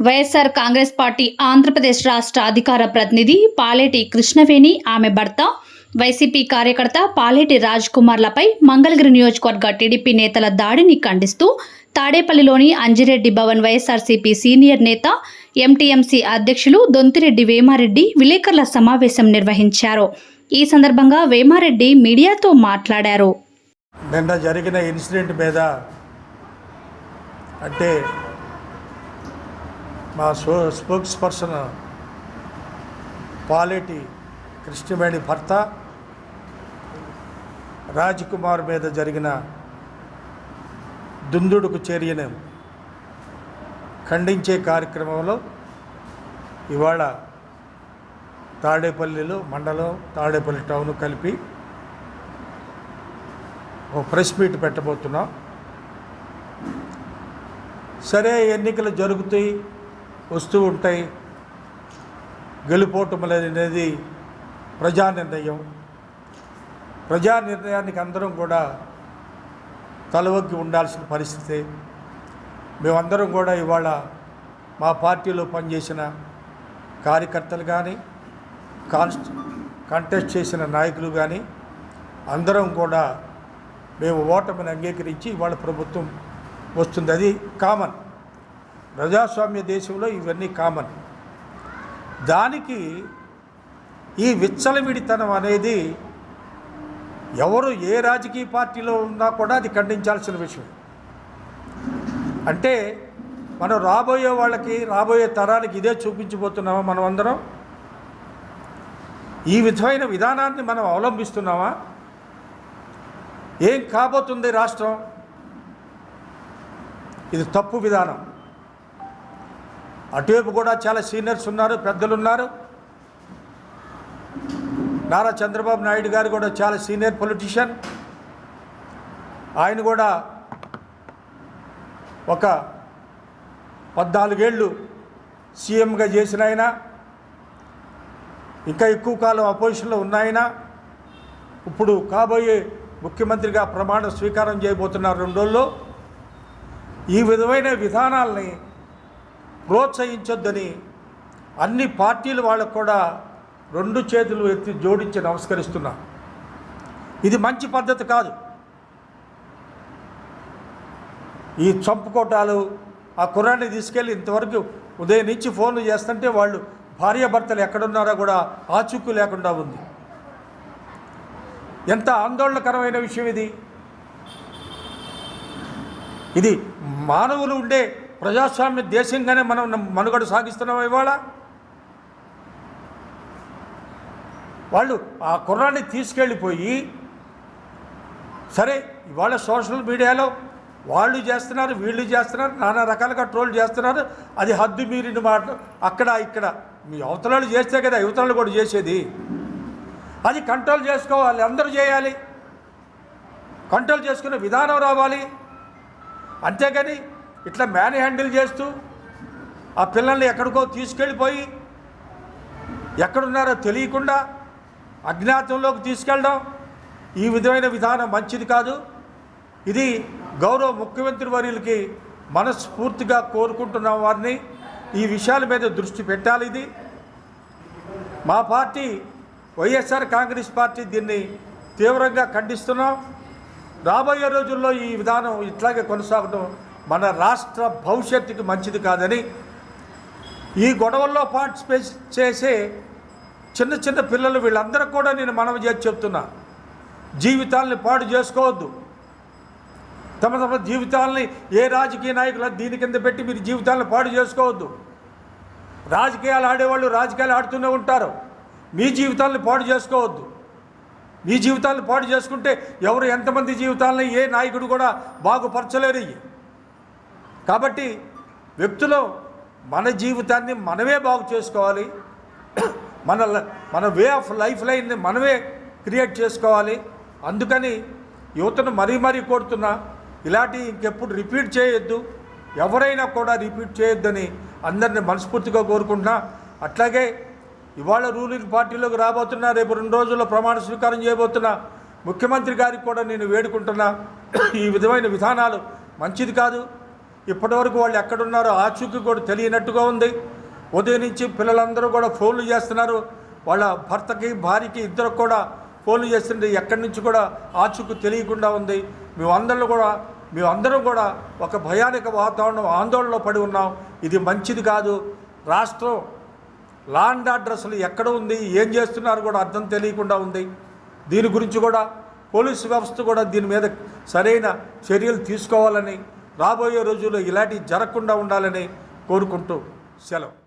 YSR Congress party Andhra Pradesh రాష్ట్ర అధికార ప్రతినిధి పాలేటి కృష్ణవేణి ఆమె భర్త వైసీపీ కార్యకర్త పాలేటి రాజ్ కుమార్లపై మంగళగిరి నియోజకవర్గ టీడీపీ నేతల దాడిని ఖండిస్తూ తాడేపల్లిలోని అంజిరెడ్డి భవన్ వైఎస్ఆర్సీపీ సీనియర్ నేత ఎంటీఎంసీ అధ్యక్షులు దొంతిరెడ్డి వేమారెడ్డి విలేకరుల సమావేశం నిర్వహించారు. ఈ సందర్భంగా వేమారెడ్డి మీడియాతో మాట్లాడారు. నిన్న జరిగిన ఇన్సిడెంట్ మీద అంటే మా so spokesperson Paleti Krishnaveni భర్త రాజ్ కుమార్ మీద జరిగిన దుందుడుకు చర్యను ఖండించే కార్యక్రమంలో ఇవాళ తాడేపల్లిలో మండలం తాడేపల్లి టౌన్ కలిపి ఓ ప్రెస్ మీట్ పెట్టబోతున్నాం. సరే ఎన్నికలు జరుగుతాయి. వస్తూ ఉంటాయి. గెలుపోటములు అనేది ప్రజా నిర్ణయం. ప్రజా నిర్ణయానికి అందరం కూడా తలవగ్గి ఉండాల్సిన పరిస్థితి. మేమందరం కూడా ఇవాళ మా పార్టీలో పనిచేసిన కార్యకర్తలు కానీ కాన్స్ట్ కంటెస్ట్ చేసిన నాయకులు కానీ అందరం కూడా మేము ఓటమిని అంగీకరించి ఇవాళ ప్రభుత్వం వస్తుంది. అది కామన్. ప్రజాస్వామ్య దేశంలో ఇవన్నీ కామన్ దానికి ఈ విచ్చలవిడితనం అనేది ఎవరు ఏ రాజకీయ పార్టీలో ఉన్నా కూడా అది ఖండించాల్సిన విషయం. అంటే మనం రాబోయే వాళ్ళకి రాబోయే తరానికి ఇదే చూపించబోతున్నామా మనం అందరం ఈ విధమైన విధానాన్ని మనం అవలంబిస్తున్నామా? ఏం కాబోతుంది రాష్ట్రం? ఇది తప్పు విధానం. అటువైపు కూడా చాలా సీనియర్స్ ఉన్నారు పెద్దలు ఉన్నారు నారా చంద్రబాబు నాయుడు గారు కూడా చాలా సీనియర్ పొలిటీషియన్. ఆయన కూడా ఒక పద్నాలుగేళ్ళు సీఎంగా చేసిన ఆయన ఇంకా ఎక్కువ కాలం అపోజిషన్లో ఉన్నాయన ఇప్పుడు కాబోయే ముఖ్యమంత్రిగా ప్రమాణ స్వీకారం చేయబోతున్నారు రెండు రోజుల్లో ఈ విధమైన విధానాల్ని ప్రోత్సహించొద్దని అన్ని పార్టీలు వాళ్ళకు కూడా రెండు చేతులు ఎత్తి జోడించి నమస్కరిస్తున్నా. ఇది మంచి పద్ధతి కాదు. ఈ చంపుకోటాలు ఆ కుర్రాన్ని తీసుకెళ్ళి ఇంతవరకు ఉదయం నుంచి ఫోన్లు చేస్తుంటే వాళ్ళు భార్యాభర్తలు ఎక్కడున్నారో కూడా ఆచూకు లేకుండా ఉంది. ఎంత ఆందోళనకరమైన విషయం ఇది. ఇది మానవులు ఉండే ప్రజాస్వామ్య దేశంగానే మనం మనుగడ సాగిస్తున్నాం ఇవాళ? వాళ్ళు ఆ కుర్రాన్ని తీసుకెళ్ళిపోయి సరే ఇవాళ సోషల్ మీడియాలో వాళ్ళు చేస్తున్నారు వీళ్ళు చేస్తున్నారు నానా రకాలుగా ట్రోల్ చేస్తున్నారు అది హద్దు మీరిన మాట అక్కడ ఇక్కడ. మీ అవతలాలు చేస్తే కదా యువతలు కూడా చేసేది. అది కంట్రోల్ చేసుకోవాలి అందరూ చేయాలి. కంట్రోల్ చేసుకునే విధానం రావాలి. అంతేగాని ఇట్లా మ్యాన్ హ్యాండిల్ చేస్తూ ఆ పిల్లల్ని ఎక్కడికో తీసుకెళ్ళిపోయి ఎక్కడున్నారో తెలియకుండా అజ్ఞాతంలోకి తీసుకెళ్ళడం ఈ విధమైన విధానం మంచిది కాదు. ఇది గౌరవ ముఖ్యమంత్రి వర్యులకి మనస్ఫూర్తిగా కోరుకుంటున్న వారిని. ఈ విషయాల మీద దృష్టి పెట్టాలి ఇది. మా పార్టీ వైఎస్ఆర్ కాంగ్రెస్ పార్టీ దీన్ని తీవ్రంగా ఖండిస్తున్నాం. రాబోయే రోజుల్లో ఈ విధానం ఇట్లాగే కొనసాగడం మన రాష్ట్ర భవిష్యత్తుకి మంచిది కాదని ఈ గొడవల్లో పార్టిసిపేట్ చేసే చిన్న చిన్న పిల్లలు వీళ్ళందరూ కూడా నేను మనవి చేసి చెప్తున్నా. జీవితాలని పాడు చేసుకోవద్దు. తమ తమ జీవితాలని ఏ రాజకీయ నాయకులు దీని కింద పెట్టి మీరు జీవితాలను పాడు చేసుకోవద్దు. రాజకీయాలు ఆడేవాళ్ళు రాజకీయాలు ఆడుతూనే ఉంటారు. మీ జీవితాలను పాడు చేసుకోవద్దు. మీ జీవితాలను పాడు చేసుకుంటే ఎవరు ఎంతమంది జీవితాలని ఏ నాయకుడు కూడా బాగుపరచలేరు. కాబట్టి వ్యక్తులు మన జీవితాన్ని మనమే బాగు చేసుకోవాలి. మన మన వే ఆఫ్ లైఫ్ లైన్ని మనమే క్రియేట్ చేసుకోవాలి. అందుకని యువతను మరీ మరీ కోరుతున్నా ఇలాంటి ఇంకెప్పుడు రిపీట్ చేయొద్దు. ఎవరైనా కూడా రిపీట్ చేయొద్దని అందరిని మనస్ఫూర్తిగా కోరుకుంటున్నా. అట్లాగే ఇవాళ రూలింగ్ పార్టీలోకి రాబోతున్నా రేపు రెండు రోజుల్లో ప్రమాణ స్వీకారం చేయబోతున్నా ముఖ్యమంత్రి గారికి కూడా నేను వేడుకుంటున్నా. ఈ విధమైన విధానాలు మంచిది కాదు. ఇప్పటివరకు వాళ్ళు ఎక్కడున్నారో ఆచూకీ కూడా తెలియనట్టుగా ఉంది. ఉదయం నుంచి పిల్లలందరూ కూడా ఫోన్లు చేస్తున్నారు. వాళ్ళ భర్తకి భార్యకి ఇద్దరు కూడా ఫోన్లు చేస్తుంటే ఎక్కడి నుంచి కూడా ఆచూకీ తెలియకుండా ఉంది. మేమందరూ కూడా మేమందరం కూడా ఒక భయానక వాతావరణం ఆందోళనలో పడి ఉన్నాం. ఇది మంచిది కాదు. రాష్ట్రం లా అండ్ ఆర్డర్ అసలు ఎక్కడ ఉంది ఏం చేస్తున్నారు కూడా అర్థం తెలియకుండా ఉంది. దీని గురించి కూడా పోలీసు వ్యవస్థ కూడా దీని మీద సరైన చర్యలు తీసుకోవాలని రాబోయే రోజుల్లో ఇలాంటివి జరగకుండా ఉండాలని కోరుకుంటూ సెలవు.